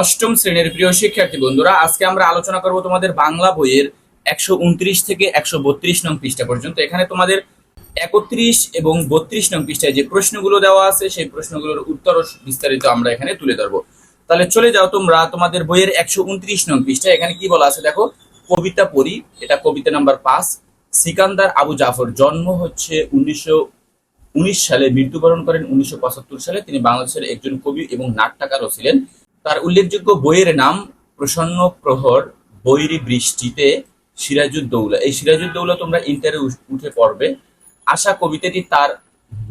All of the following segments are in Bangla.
অষ্টম শ্রেণির প্রিয় শিক্ষার্থী বন্ধুরা, আজকে আমরা আলোচনা করব তোমাদের বাংলা বইয়ের একশো উনত্রিশ থেকে একশো বত্রিশ নং পৃষ্ঠা পর্যন্ত। এখানে তোমাদের একত্রিশ এবং বত্রিশ নং পৃষ্ঠায় যে প্রশ্নগুলো দেওয়া আছে, সেই প্রশ্নগুলোর উত্তর বিস্তারিত আমরা এখানে তুলে ধরবো। তাহলে চলে যাও তোমরা তোমাদের বইয়ের একশো উনত্রিশ নং পৃষ্ঠায়। এখানে কি বলা আছে দেখো, কবিতা পড়ি, এটা কবিতা নাম্বার পাঁচ। সিকান্দার আবু জাফর জন্ম হচ্ছে উনিশশো উনিশ সালে, মৃত্যুবরণ করেন উনিশশো পঁচাত্তর সালে। তিনি বাংলাদেশের একজন কবি এবং নাট্যকারও ছিলেন। তার উল্লেখযোগ্য বইয়ের নাম প্রসন্ন প্রহর বৈরী বৃষ্টিতে সিরাজুদ্দৌলা এই সিরাজুদ্দৌলা তোমরা ইন্টারে উঠে পড়বে। আশা কবিতাটি তার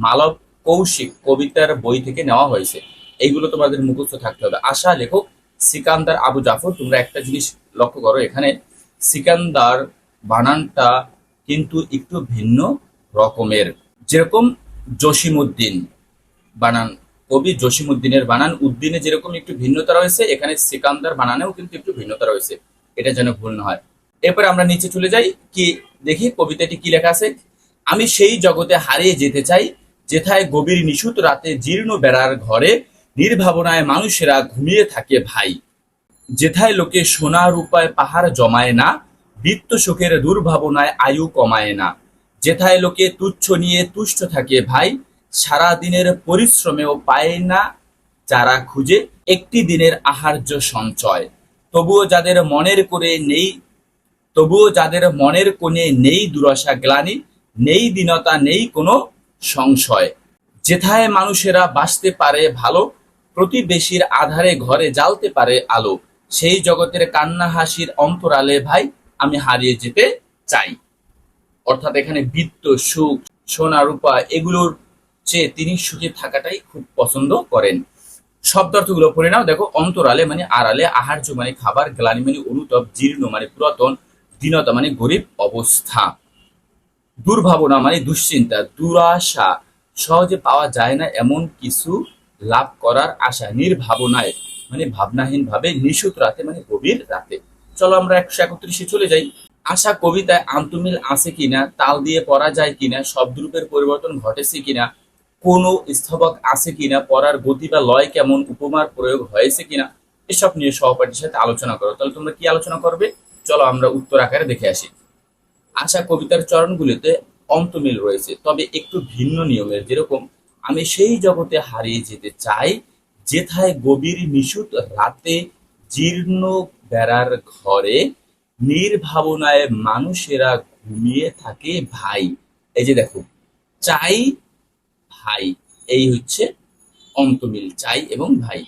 মালব কৌশিক কবিতার বই থেকে নেওয়া হয়েছে। এইগুলো তোমাদের মুখস্থ থাকতে হবে। আশা লেখক সিকান্দার আবু জাফর, তোমরা একটা জিনিস লক্ষ্য করো এখানে। সিকান্দার বানানটা কিন্তু একটু ভিন্ন রকমের। যেরকম জসিমউদ্দিন বানান কবি জসিমউদ্দিনের বানান। উদ্দিনে যেরকম একটু ভিন্নতা রয়েছে, এখানে সিকান্দার বানানেও কিন্তু একটু ভিন্নতা রয়েছে। এটা যেন ভুল না হয়। এরপরে আমরা নিচে চলে যাই, কি দেখি কবিতাটি কি লেখা আছে? আমি সেই জগতে হারিয়ে যেতে চাই, যেথায় গভীর নিশুত রাতে জীর্ণ বেড়ার ঘরে, নির্ভাবনায় মানুষেরা ঘুমিয়ে থাকে ভাই। যেথায় লোকে সোনা রূপায় পাহাড় জমায় না, বৃত্ত সুখের দুর্ভাবনায় আয়ু কমায় না। যেথায় লোকে তুচ্ছ নিয়ে তুষ্ট থাকে ভাই সারা দিনের পরিশ্রমেও পায় না যারা খুঁজে, একটি দিনের আহার্য সঞ্চয়। তবুও যাদের মনের করে নেই, তবুও যাদের মনের কোণে নেই দুরাশা গ্লানি, নেই দীনতা, নেই কোনো সংশয়। যেথায় মানুষেরা বাঁচতে পারে ভালো, প্রতিবেশীর আধারে ঘরে জ্বালতে পারে আলো। সেই জগতের কান্না হাসির অন্তরালে, ভাই, আমি হারিয়ে যেতে চাই। অর্থাৎ এখানে বৃত্ত, সুখ, সোনা, রূপা, এগুলোর চেয়ে তিনি সুখে থাকাটাই খুব পছন্দ করেন। শব্দার্থগুলো পড়ে নাও। দেখো, অন্তরালে মানে আড়ালে আহার্য মানে খাবার, গ্লানি মানে অনুতপ, জীর্ণ মানে পুরাতন, দীনতা মানে গরিব অবস্থা। দুর্ভাবনা মানে দুশ্চিন্তা, দুরাশা। সহজে পাওয়া যায় না এমন কিছু লাভ করার আশা। নির্ভাবনায় মানে ভাবনাহীন ভাবে নিশুত রাতে মানে গভীর রাতে। চলো আমরা একশো একত্রিশে চলে যাই। আশা কবিতায় আন্তমিল আছে কিনা, তাল দিয়ে পড়া যায় কিনা শব্দরূপের পরিবর্তন ঘটেছে কিনা কোনো স্থবক আছে কিনা, পড়ার গতি বা লয় কেমন, উপমার প্রয়োগ হয়েছে কিনা, এসব নিয়ে সহপাঠীর সাথে আলোচনা করো। তাহলে তোমরা কি আলোচনা করবে? চলো আমরা উত্তর আকারে দেখে আসি। আশা কবিতার চরণগুলিতে অন্তমিল রয়েছে, তবে একটু ভিন্ন নিয়মের যেরকম, আমি সেই জগতে হারিয়ে যেতে চাই, যেথায় গভীর নিশুত রাতে জীর্ণ বেড়ার ঘরে নির্ভাবনায় মানুষেরা ঘুমিয়ে থাকে ভাই। এই যে দেখো, চাই ভাই। এই হচ্ছে অন্তমিল, চাই এবং ভাই।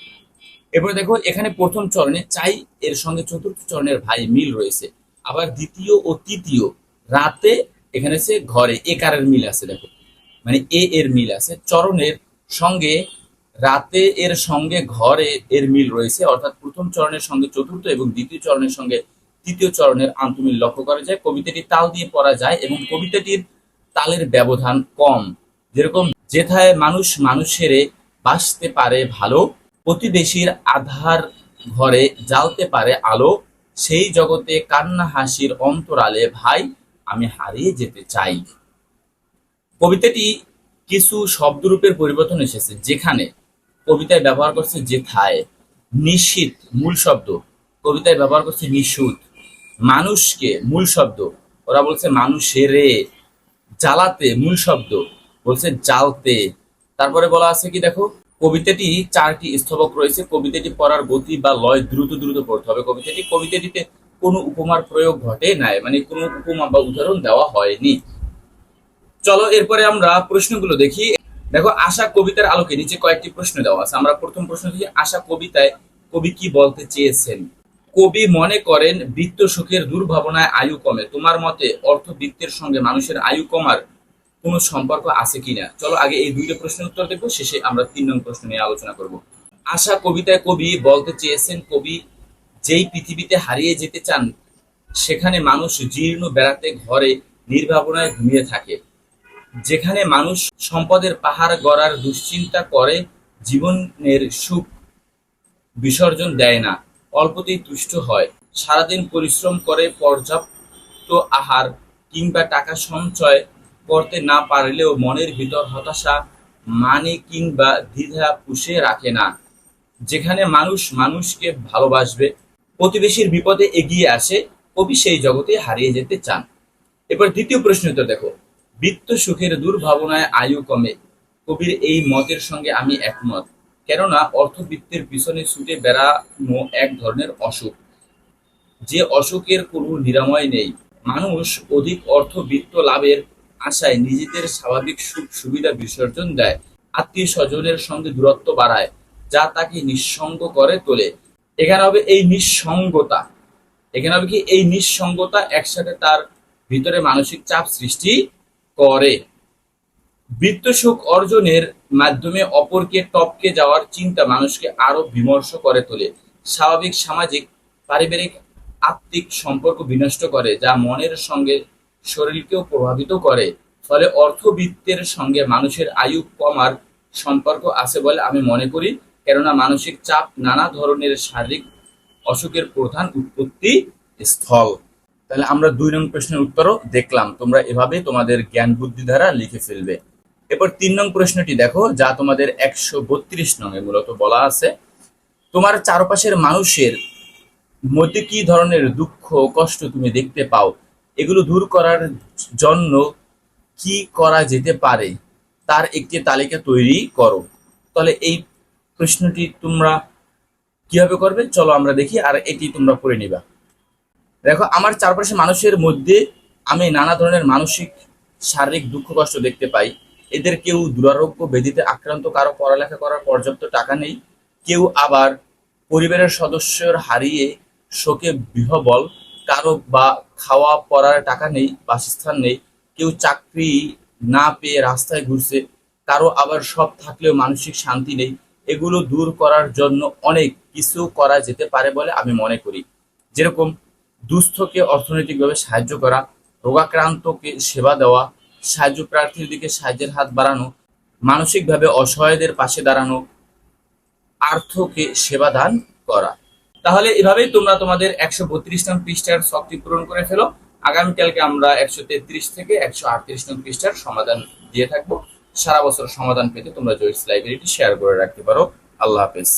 এরপরে দেখো, এখানে প্রথম চরণে চাই, এর সঙ্গে চতুর্থ চরণের ভাই মিল রয়েছে। আবার দ্বিতীয় ও তৃতীয় রাতে এখানে সে ঘরে একারের মিল আছে দেখো। মানে এ এর মিল আছে। চরণের সঙ্গে, রাতে এর সঙ্গে ঘরে এর মিল রয়েছে। অর্থাৎ প্রথম চরণের সঙ্গে চতুর্থ এবং দ্বিতীয় চরণের সঙ্গে তৃতীয় চরণের আন্তমিল লক্ষ্য করা যায়। কবিতাটি তাল দিয়ে পড়া যায় এবং কবিতাটির তালের ব্যবধান কম। যেরকম যেথায় মানুষ মানুষেরে বাঁচতে পারে ভালো, প্রতিবেশীর আধার ঘরে জ্বালতে পারে আলো, সেই জগতে কান্না হাসির অন্তরালে, ভাই, আমি হারিয়ে যেতে চাই। কবিতাটি কিছু শব্দরূপের পরিবর্তন এসেছে, যেখানে কবিতায় ব্যবহার করছে যেথায় নিশীত মূল শব্দ। কবিতায় ব্যবহার করছে নিশুত, মানুষকে মূল শব্দ। ওরা বলছে মানুষেরে, জ্বালাতে মূল শব্দ। বলছে জ্বালতে তারপরে বলা আছে কি, দেখো, কবিতাটি চারটি স্তবক রয়েছে। কবিতাটি পড়ার গতি বা লয় দ্রুত দ্রুত পড়তে হবে। কবিতাটি, কবিতাটিতে কোনো উপমার প্রয়োগ ঘটে নাই মানে কোনো উপমা বা উদাহরণ দেওয়া হয়নি। চলো, এরপরে আমরা প্রশ্নগুলো দেখি। দেখো, আশা কবিতার আলোকে নিচে কয়েকটি প্রশ্ন দেওয়া আছে। আমরা প্রথম প্রশ্ন দেখি, আশা কবিতায় কবি কি বলতে চেয়েছেন? কবি মনে করেন, বৃত্ত সুখের দুর্ভাবনায় আয়ু কমে। তোমার মতে অর্থ বৃত্তের সঙ্গে মানুষের আয়ু কমার কোনো সম্পর্ক আছে কিনা? চলো আগে এই দুইটা প্রশ্নের উত্তর দেখব, শেষে আমরা তিন নং প্রশ্ন নিয়ে আলোচনা করব। আশা কবিতায় কবি বলতে চেয়েছেন, কবি যেই পৃথিবীতে হারিয়ে যেতে চান, সেখানে মানুষ জীর্ণ বেড়াতে ঘরে নির্ভাবনায় ঘুমিয়ে থাকে। যেখানে মানুষ সম্পদের পাহাড় গড়ার দুশ্চিন্তা করে, জীবনের সুখ বিসর্জন দেয় না, অল্পতেই তুষ্ট হয়। সারাদিন পরিশ্রম করে পর্যাপ্ত আহার কিংবা টাকা সঞ্চয় করতে না পারলেও মনের ভিতর হতাশা মানে কিংবা দ্বিধা পুষে রাখে না। যেখানে মানুষ মানুষকে ভালোবাসবে, প্রতিবেশীর বিপদে এগিয়ে আসে, কবি সেই জগতে হারিয়ে যেতে চান। এবার দ্বিতীয় প্রশ্নটা দেখো। বৃত্ত সুখের দুর্ভাবনায় আয়ু কমে। কবির এই মতের সঙ্গে আমি একমত। কেননা অর্থবৃত্তের পিছনে ছুটে বেড়ানো এক ধরনের অসুখ। যে অসুখের কোনো নিরাময় নেই। মানুষ অধিক অর্থবৃত্ত লাভের আশায় নিজেদের স্বাভাবিক সুখ সুবিধা বিসর্জন দেয়। আত্মীয় স্বজনের সঙ্গে দূরত্ব বাড়ায়, যা তাকে নিঃসঙ্গ করে তোলে। এখানে হবে এই নিঃসঙ্গতা। এখানে হবে কি? এই নিঃসঙ্গতা একসাথে তার ভিতরে মানসিক চাপ সৃষ্টি করে। বৃত্ত সুখ অর্জনের মাধ্যমে অপরকে টপকে যাওয়ার চিন্তা মানুষকে আরও বিমর্ষ করে তোলে। স্বাভাবিক সামাজিক, পারিবারিক, আত্মিক সম্পর্ক বিনষ্ট করে, যা মনের সঙ্গে শরীরকেও প্রভাবিত করে। ফলে অর্থবৃত্তের সঙ্গে মানুষের আয়ু কমার সম্পর্ক আছে বলে আমি মনে করি। কেননা মানসিক চাপ নানা ধরনের শারীরিক অসুখের প্রধান উৎপত্তি স্থল। তাহলে আমরা দুই নং প্রশ্নের উত্তরও দেখলাম। তোমরা এভাবে তোমাদের জ্ঞান বুদ্ধি দ্বারা লিখে ফেলবে। এরপর তিন নং প্রশ্নটি দেখো, যা তোমাদের একশো বত্রিশ নঙে মূলত বলা আছে। তোমার চারপাশের মানুষের মধ্যে কি ধরনের দুঃখ কষ্ট তুমি দেখতে পাও? এগুলো দূর করার জন্য কি করা যেতে পারে? তার একটি তালিকা তৈরি করো। তাহলে এই প্রশ্নটি তোমরা কীভাবে করবে? চলো আমরা দেখি আর এটি তোমরা পড়ে নিবা। দেখো, আমার চারপাশে মানুষের মধ্যে আমি নানা ধরনের মানসিক, শারীরিক দুঃখ, কষ্ট দেখতে পাই। এদের কেউ দুরারোগ্য ব্যাধিতে আক্রান্ত, কারও পড়ালেখা করার পর্যাপ্ত টাকা নেই। কেউ আবার পরিবারের সদস্যর হারিয়ে শোকে বিহবল। কারও বা খাওয়া পড়ার টাকা নেই, বাসস্থান নেই, কেউ চাকরি না পেয়ে রাস্তায় ঘুরছে, কারও আবার সব থাকলেও মানসিক শান্তি নেই, এগুলো দূর করার জন্য অনেক কিছু করা যেতে পারে বলে আমি মনে করি। যেরকম দুস্থকে অর্থনৈতিকভাবে সাহায্য করা, রোগাক্রান্তকে সেবা দেওয়া, সাহায্য প্রার্থীর দিকে সাহায্যের হাত বাড়ানো, মানসিকভাবে অসহায়দের পাশে দাঁড়ানো, আর্থকে সেবা দান করা। তাহলে এভাবেই তোমরা তোমাদের একশো বত্রিশ নং পৃষ্ঠার শক্তি পূরণ করে ফেলো। আগামীকালকে আমরা একশো তেত্রিশ থেকে একশো আটত্রিশ নং পৃষ্ঠার সমাধান দিয়ে থাকব। সারা বছর সমাধান পেতে তোমরা জয়েস লাইব্রেরিটি শেয়ার করে রাখতে পারো। আল্লাহ হাফেজ।